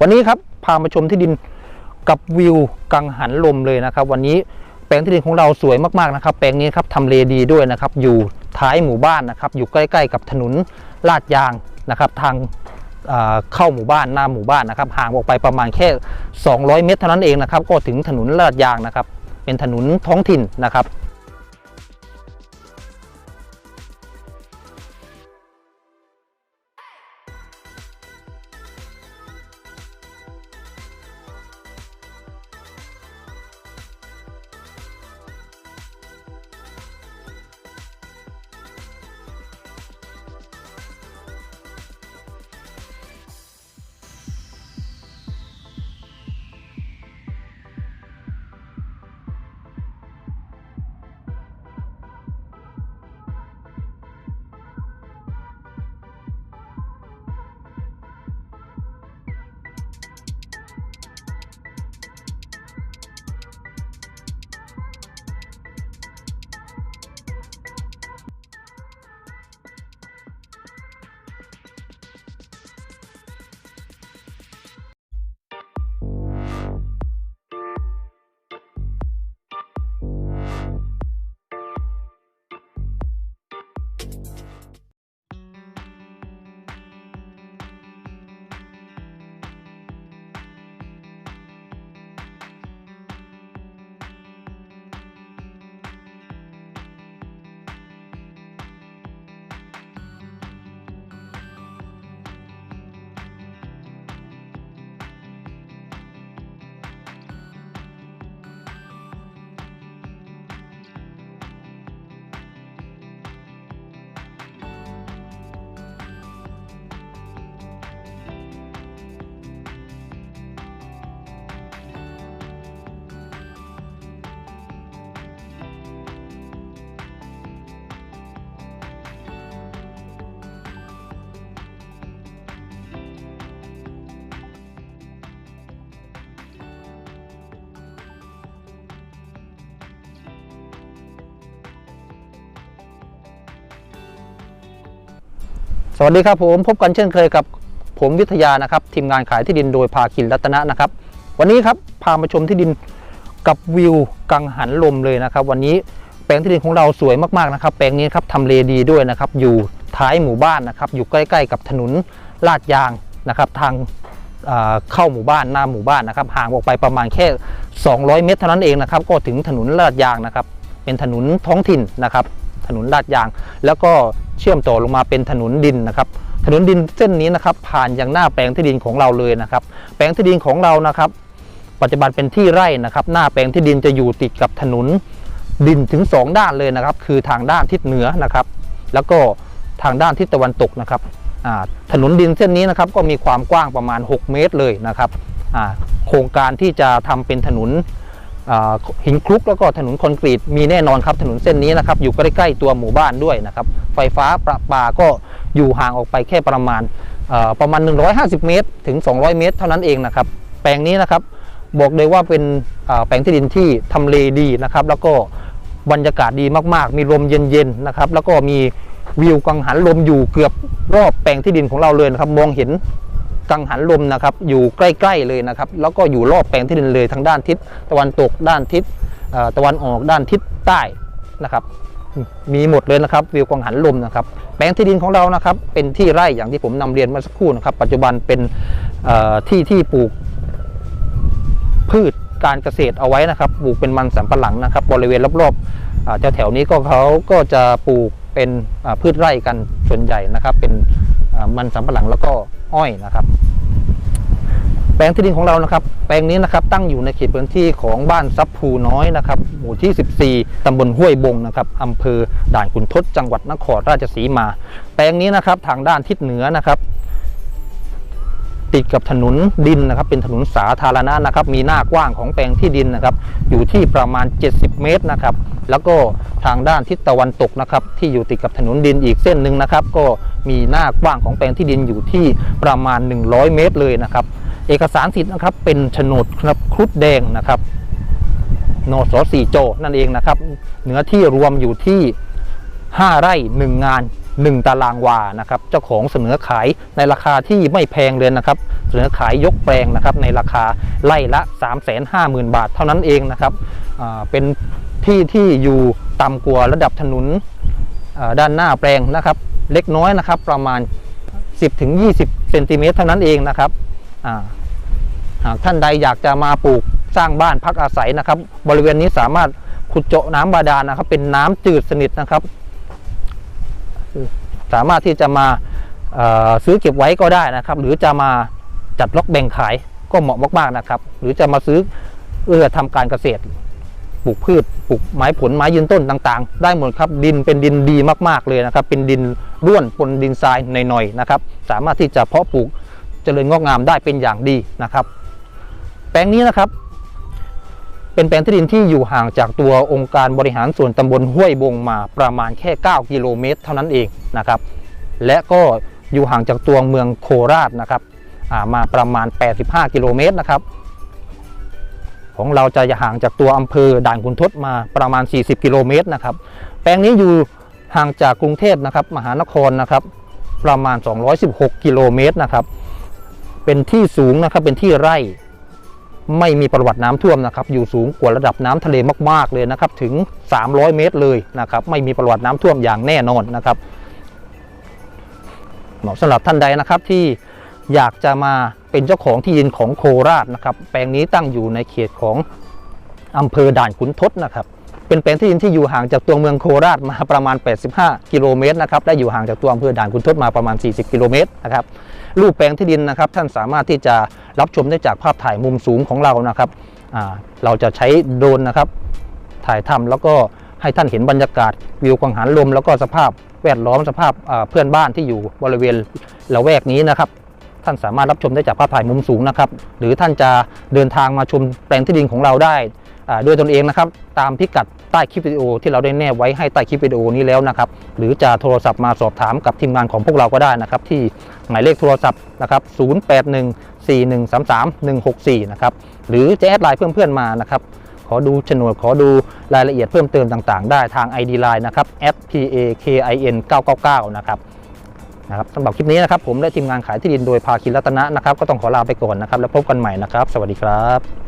วันนี้ครับพามาชมที่ดินกับวิวกังหันลมเลยนะครับ วันนี้แปลงที่ดินของเราสวยมากๆนะครับ แปลงนี้ครับทำเลดีด้วยนะครับ อยู่ท้ายหมู่บ้านนะครับ อยู่ใกล้ๆกับถนนลาดยางนะครับ ทางเเข้าหมู่บ้านหน้าหมู่บ้านนะครับ ห่างออกไปประมาณแค่ 200 เมตรเท่านั้นเองนะครับ ก็ถึงถนนลาดยางนะครับ เป็นถนนท้องถิ่นนะครับ สวัสดีครับผมพบกันเช่นเคยกับผมวิทยานะครับทีมงานขายที่ดินโดยภาคินรัตนะนะครับ วันนี้ครับพามาชมที่ดินกับวิวกังหันลมเลยนะครับ วันนี้แปลงที่ดินของเราสวยมากๆนะครับ แปลงนี้ครับทำเลดีด้วยนะครับ อยู่ท้ายหมู่บ้านนะครับ อยู่ใกล้ ๆ กับถนนลาดยางนะครับ ทางเเข้าหมู่บ้านหน้าหมู่บ้านนะครับห่างออกไปประมาณแค่ 200 เมตรเท่านั้นเองนะครับ ก็ถึงถนนลาดยางนะครับ เป็นถนนท้องถิ่นนะครับ ถนนลาดยาง แล้วก็เชื่อมต่อลงมาเป็นถนนดินนะครับถนนดินเส้นนี้นะครับผ่านยังหน้าแปลงที่ดินของเราเลยนะครับ แปลงที่ดินของเรานะครับ ปัจจุบันเป็นที่ไร่นะครับ หน้าแปลงที่ดินจะอยู่ติดกับถนนดินถึง 2 ด้านเลยนะครับ คือทางด้านทิศเหนือนะครับ แล้วก็ทางด้านทิศตะวันตกนะครับถนนดินเส้นนี้นะครับก็มีความกว้างประมาณ 6 เมตรเลยนะครับโครงการที่จะทำเป็นถนน หินคลุกแล้วก็ถนนคอนกรีตมีแน่นอนครับถนนเส้นนี้นะครับอยู่ใกล้ๆตัวหมู่บ้านด้วยนะครับไฟฟ้าประปาก็อยู่ห่างออกไปแค่ประมาณประมาณ 150 เมตร ถึง 200 เมตร เท่านั้นเองนะครับแปลงนี้นะครับบอกเลยว่าเป็นแปลงที่ดินที่ทำเลดีนะครับแล้วก็บรรยากาศดีมากๆ มีลมเย็นๆนะครับแล้วก็มีวิวกังหันลมอยู่เกือบรอบแปลงที่ดินของเราเลยนะครับมองเห็น กังหันลมนะครับ อยู่ใกล้ๆเลยนะครับ แล้วก็อยู่รอบแปลงที่ดินเลยทางด้านทิศตะวันตกด้านทิศตะวันออกด้านทิศใต้นะครับ มีหมดเลยนะครับวิวกังหันลมนะครับ แปลงที่ดินของเรานะครับ เป็นที่ไร่อย่างที่ผมนำเรียนเมาสักครู่นะครับ ปัจจุบันเป็นที่ที่ปลูกพืชการเกษตรเอาไว้นะครับ ปลูกเป็นมันสำปะหลังนะครับ บริเวณรอบๆแถวๆนี้ก็เขาก็จะปลูกเป็นพืชไร่กันส่วนใหญ่นะครับ เป็นมันสำปะหลังแล้วก็ อ้อยนะครับ แปลงที่ดินของเรานะครับ แปลงนี้นะครับตั้งอยู่ในเขตพื้นที่ของบ้านซับภูน้อยนะครับ หมู่ที่ 14ตำบลห้วยบงนะครับอำเภอด่านขุนทดจังหวัดนครราชสีมา แปลงนี้นะครับทางด้านทิศเหนือนะครับ ติดกับถนนดินนะครับ เป็นถนนสาธารณะนะครับ มีหน้ากว้างของแปลงที่ดินนะครับ อยู่ที่ประมาณ 70 เมตรนะครับ แล้วก็ทางด้านทิศตะวันตกนะครับ ที่อยู่ติดกับถนนดินอีกเส้นหนึ่งนะครับ ก็มีหน้ากว้างของแปลงที่ดินอยู่ที่ประมาณ 100 เมตรเลยนะครับ เอกสารสิทธิ์นะครับ เป็นโฉนดครับครุฑแดงนะครับนสสี่โจนั่นเองนะครับเนื้อที่รวมอยู่ที่ 5 ไร่ 1 งาน 1 ตารางวานะครับ เจ้าของเสนอขายในราคาที่ไม่แพงเลยนะครับ เสนอขายยกแปลงนะครับในราคาไล่ละ 350,000 บาทเท่านั้นเองนะครับเป็นที่ที่อยู่ต่ำกว่าระดับถนนด้านหน้าแปลงนะครับ เล็กน้อยนะครับ ประมาณ 10-20เซนติเมตรเท่านั้นเองนะครับหากท่านใดอยากจะมาปลูกสร้างบ้านพักอาศัยนะครับ บริเวณนี้สามารถขุดเจาะน้ำบาดาลนะครับ เป็นน้ำจืดสนิทนะครับ สามารถที่จะมาซื้อเก็บไว้ก็ได้นะครับ หรือจะมาจัดล็อกแบ่งขายก็เหมาะมากๆนะครับ หรือจะมาซื้อเพื่อทำการเกษตรปลูกพืชปลูกไม้ผลไม้ยืนต้นต่างๆ ได้หมดครับดินเป็นดินดีมากๆเลยนะครับ เป็นดินร่วนปนดินทรายหน่อยๆนะครับ สามารถที่จะเพาะปลูกเจริญงอกงามได้เป็นอย่างดีนะครับ แปลงนี้นะครับ เป็นแปลงที่ดินที่อยู่ห่างจากตัวองค์การบริหารส่วนตำบลห้วยบงมาประมาณแค่ 9 กิโลเมตร เท่านั้นเองนะครับ และก็อยู่ห่างจากตัวเมืองโคราชนะครับามาประมาณ 85 กิโลเมตรนะครับ ของเราจะห่างจากตัวอำเภอด่านขุนทดมาประมาณ 40 กิโลเมตรนะครับ แปลงนี้อยู่ห่างจากกรุงเทพนะครับมหานครนะครับ ประมาณ 216 กิโลเมตรนะครับ เป็นที่สูงนะครับ เป็นที่ไร่ ไม่มีประวัติน้ำท่วมนะครับอยู่สูงกว่าระดับน้ำทะเลมากๆเลยนะครับถึง 300 เมตรเลยนะครับไม่มีประวัติน้ำท่วมอย่างแน่นอนนะครับเหมาะสำหรับท่านใดนะครับที่อยากจะมาเป็นเจ้าของที่ดินของโคราชนะครับแปลงนี้ตั้งอยู่ในเขตของอำเภอด่านขุนทดนะครับ เป็นแปลงที่ดินที่อยู่ห่างจากตัวเมืองโคราชมาประมาณ 85 กิโลเมตรนะครับ และอยู่ห่างจากตัวอำเภอด่านขุนทดมาประมาณ 40 กิโลเมตรนะครับ รูปแปลงที่ดินนะครับ ท่านสามารถที่จะรับชมได้จากภาพถ่ายมุมสูงของเรานะครับ เราจะใช้โดรนนะครับ ถ่ายทำแล้วก็ให้ท่านเห็นบรรยากาศวิวกังหันลม แล้วก็สภาพแวดล้อมสภาพเพื่อนบ้านที่อยู่บริเวณละแวกนี้นะครับท่านสามารถรับชมได้จากภาพถ่ายมุมสูงนะครับ หรือท่านจะเดินทางมาชมแปลงที่ดินของเราได้ ด้วยตนเองนะครับตามพิกัดใต้คลิปวิดีโอที่เราได้แนบไว้ให้ใต้คลิปวิดีโอนี้แล้วนะครับหรือจะโทรศัพท์มาสอบถามกับทีมงานของพวกเราก็ได้นะครับที่หมายเลขโทรศัพท์นะครับ 0814133164 นะครับหรือจะแอดไลน์เพื่อนๆมานะครับขอดูโฉนดขอดูรายละเอียดเพิ่มเติมต่างๆ ได้ทาง ID Line นะครับ @pakin 999นะครับนะครับสำหรับคลิปนี้นะครับผมและทีมงานขายที่ดินโดยภาคินรัตนะนะครับก็ต้องขอลาไปก่อนนะครับแล้วพบกันใหม่นะครับ สวัสดีครับ